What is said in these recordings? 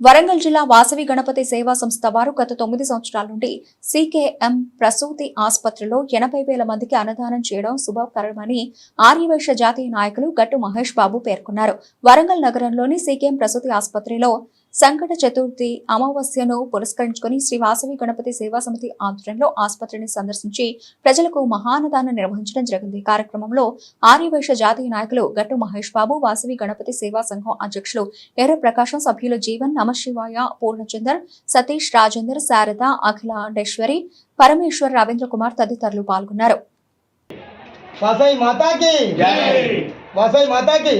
వరంగల్ జిల్లా వాసవి గణపతి సేవా సంస్థ వారు గత తొమ్మిది సంవత్సరాల నుండి సీకేఎం ప్రసూతి ఆసుపత్రిలో ఎనభై వేల మందికి అన్నదానం చేయడం శుభకరమని ఆర్యవైశ్య జాతీయ నాయకులు గట్టు మహేష్ బాబు పేర్కొన్నారు. వరంగల్ నగరంలోని సీకేఎం ప్రసూతి ఆసుపత్రిలో సంకట చతుర్థి అమావాస్యను పురస్కరించుకుని శ్రీ వాసవి గణపతి సేవా సమితి ఆధ్వర్యంలో ఆసుపత్రిని సందర్శించి ప్రజలకు మహాన్నదానం నిర్వహించడం జరిగింది. ఈ కార్యక్రమంలో ఆర్యవైశ్య జాతీయ నాయకులు గట్టు మహేష్ బాబు వాసవి గణపతి సేవా సంఘం అధ్యక్షులు ఎర్ర ప్రకాశం సభ్యులు జీవన్ నమశివాయ పూర్ణచందర్ సతీష్ రాజేందర్ శారద అఖిలాండేశ్వరి పరమేశ్వర్ రవీంద్ర కుమార్ తదితరులు పాల్గొన్నారు. వాసవి మాతాకి! జై! వాసవి మాతాకి!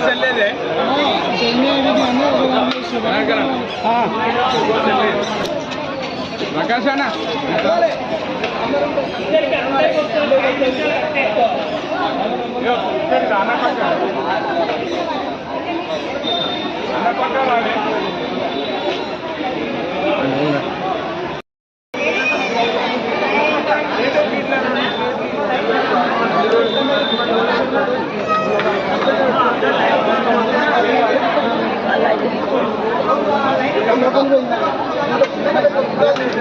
సెల్లేదే ప్రకాశ్ అన్న అన్న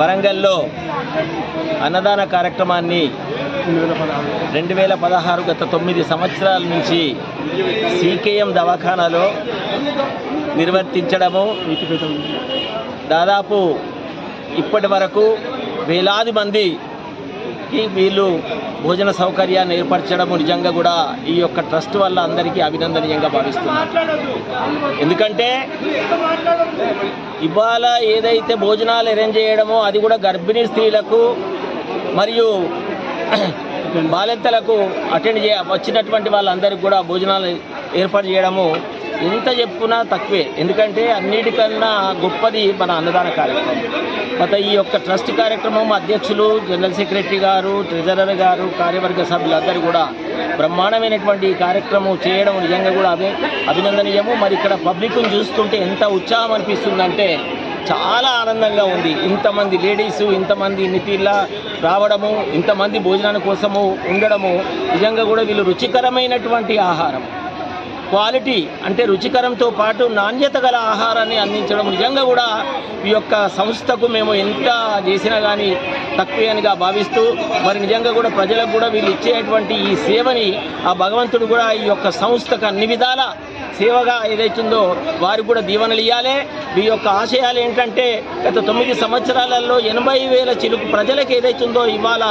వరంగల్లో అన్నదాన కార్యక్రమాన్ని రెండు వేల పదహారు గత తొమ్మిది సంవత్సరాల నుంచి సీకేఎం దవాఖానాలో నిర్వర్తించడము దాదాపు ఇప్పటి వరకు వేలాది మందికి వీళ్ళు భోజన సౌకర్యాన్ని ఏర్పరచడము నిజంగా కూడా ఈ యొక్క ట్రస్ట్ వల్ల అందరికీ అభినందనీయంగా భావిస్తున్నారు ఎందుకంటే ఇవాళ ఏదైతే భోజనాలు అరేంజ్ చేయడమో అది కూడా గర్భిణీ స్త్రీలకు మరియు బాలింతలకు అటెండ్ చే వచ్చినటువంటి వాళ్ళందరికీ కూడా భోజనాలు ఏర్పాటు చేయడము ఎంత చెప్పుకున్నా తక్కువే. ఎందుకంటే అన్నిటికన్నా గొప్పది మన అన్నదాన కార్యక్రమం. గత ఈ యొక్క ట్రస్ట్ కార్యక్రమం అధ్యక్షులు జనరల్ సెక్రటరీ గారు ట్రెజరర్ గారు కార్యవర్గ సభ్యులందరూ కూడా బ్రహ్మాండమైనటువంటి ఈ కార్యక్రమం చేయడం నిజంగా కూడా అభి అభినందనీయము. మరి ఇక్కడ పబ్లిక్ను చూస్తుంటే ఎంత ఉత్సాహం అనిపిస్తుందంటే చాలా ఆనందంగా ఉంది. ఇంతమంది లేడీస్ ఇంతమంది నితిలా రావడము ఇంతమంది భోజనాల కోసము ఉండడము నిజంగా కూడా వీళ్ళు రుచికరమైనటువంటి ఆహారం. క్వాలిటీ అంటే రుచికరంతో పాటు నాణ్యత గల ఆహారాన్ని అందించడం నిజంగా కూడా ఈ యొక్క సంస్థకు మేము ఎంత చేసినా కానీ తక్కువే అనిగా భావిస్తూ మరి నిజంగా కూడా ప్రజలకు కూడా వీళ్ళు ఇచ్చేటువంటి ఈ సేవని ఆ భగవంతుడు కూడా ఈ యొక్క సంస్థకు అన్ని విధాల సేవగా ఏదైతుందో వారికి కూడా దీవెనలు ఇవ్వాలి మీ యొక్క ఆశయాలు ఏంటంటే గత తొమ్మిది సంవత్సరాలలో ఎనభై వేల చిలుకు ప్రజలకు ఏదైతుందో ఇవాళ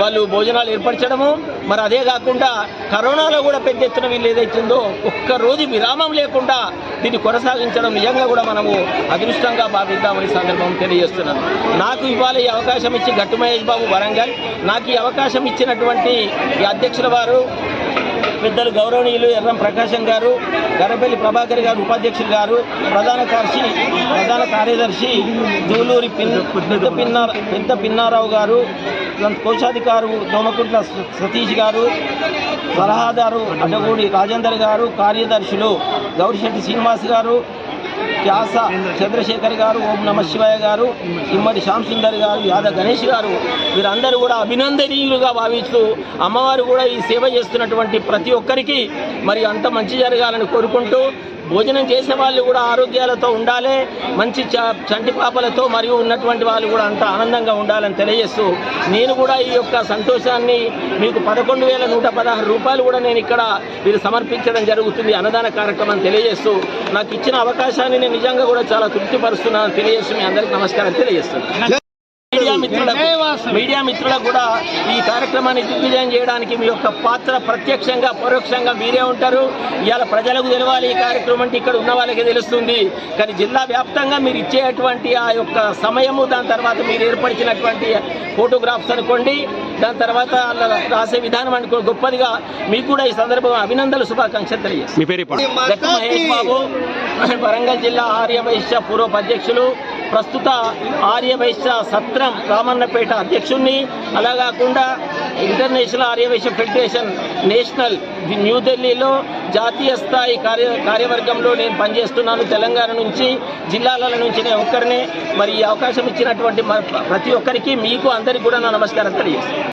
వాళ్ళు భోజనాలు ఏర్పరచడము. మరి అదే కాకుండా కరోనాలో కూడా పెద్ద ఎత్తున వీళ్ళు ఏదైతుందో ఒక్క రోజు విరామం లేకుండా దీన్ని కొనసాగించడం నిజంగా కూడా మనము అదృష్టంగా భావిద్దామని సందర్భం తెలియజేస్తున్నాను. నాకు ఇవాళ ఈ అవకాశం ఇచ్చి గట్టు మహేష్ బాబు వరంగల్ నాకు ఈ అవకాశం ఇచ్చినటువంటి ఈ అధ్యక్షుల వారు పెద్దలు గౌరవనీయులు ఎర్రం ప్రకాశం గారు గరపల్లి ప్రభాకర్ గారు ఉపాధ్యక్షులు గారు ప్రధాన కార్యదర్శి ప్రధాన కార్యదర్శి దూలూరి పిన్ పెద్ద పిన్నార పెద్ద పిన్నారావు గారు కోశాధికారు దోమకుంట్ల సతీష్ గారు సలహాదారు అడ్డగూడి రాజేందర్ గారు కార్యదర్శులు గౌరిశెట్టి శ్రీనివాస్ గారు వ్యాస చంద్రశేఖర్ గారు ఓం నమ శివాయ గారు ఇమ్మడి శ్యామ్ సుందర్ గారు యాద గణేష్ గారు వీరందరూ కూడా అభినందనీయులుగా భావిస్తూ అమ్మవారు కూడా ఈ సేవ చేస్తున్నటువంటి ప్రతి ఒక్కరికి మరి అంత మంచి జరగాలని కోరుకుంటూ భోజనం చేసే వాళ్ళు కూడా ఆరోగ్యాలతో ఉండాలి మంచి చంటి పాపలతో మరియు ఉన్నటువంటి వాళ్ళు కూడా అంత ఆనందంగా ఉండాలని తెలియజేస్తూ నేను కూడా ఈ యొక్క సంతోషాన్ని మీకు పదకొండు వేల నూట పదహారు రూపాయలు కూడా నేను ఇక్కడ మీరు సమర్పించడం జరుగుతుంది అన్నదాన కార్యక్రమం తెలియజేస్తూ నాకు ఇచ్చిన అవకాశాన్ని నేను నిజంగా కూడా చాలా తృప్తిపరుస్తున్నాను తెలియజేస్తూ మీ అందరికీ నమస్కారం తెలియజేస్తున్నాను. మిత్రులకు మీడియా మిత్రులకు కూడా ఈ కార్యక్రమాన్ని దిగ్విజయం చేయడానికి మీ యొక్క పాత్ర ప్రత్యక్షంగా పరోక్షంగా మీరే ఉంటారు. ఇవాళ ప్రజలకు తెలవాలి ఈ కార్యక్రమం అంటే ఇక్కడ ఉన్న వాళ్ళకి తెలుస్తుంది. కానీ జిల్లా వ్యాప్తంగా మీరు ఇచ్చేటువంటి ఆ యొక్క సమయము దాని తర్వాత మీరు ఏర్పరిచినటువంటి ఫోటోగ్రాఫ్స్ అనుకోండి దాని తర్వాత అలా రాసే విధానం అనుకో గొప్పదిగా మీకు కూడా ఈ సందర్భంగా అభినందనలు శుభాకాంక్షలు తెలియజేస్తాను. మహేష్ బాబు వరంగల్ జిల్లా ఆర్యవైశ్య పూర్వ అధ్యక్షులు ప్రస్తుత ఆర్యవైశ్య సత్రం రామన్నపేట అధ్యక్షుణ్ణి అలా కాకుండా ఇంటర్నేషనల్ ఆర్యవైశ్య ఫెడరేషన్ నేషనల్ న్యూఢిల్లీలో జాతీయ స్థాయి కార్య కార్యవర్గంలో నేను పనిచేస్తున్నాను తెలంగాణ నుంచి జిల్లాల నుంచి నేను ఒక్కరినే మరి ఈ అవకాశం ఇచ్చినటువంటి మ- ప్రతి ఒక్కరికి మీకు అందరికీ కూడా నా నమస్కారం తెలియజేస్తాను.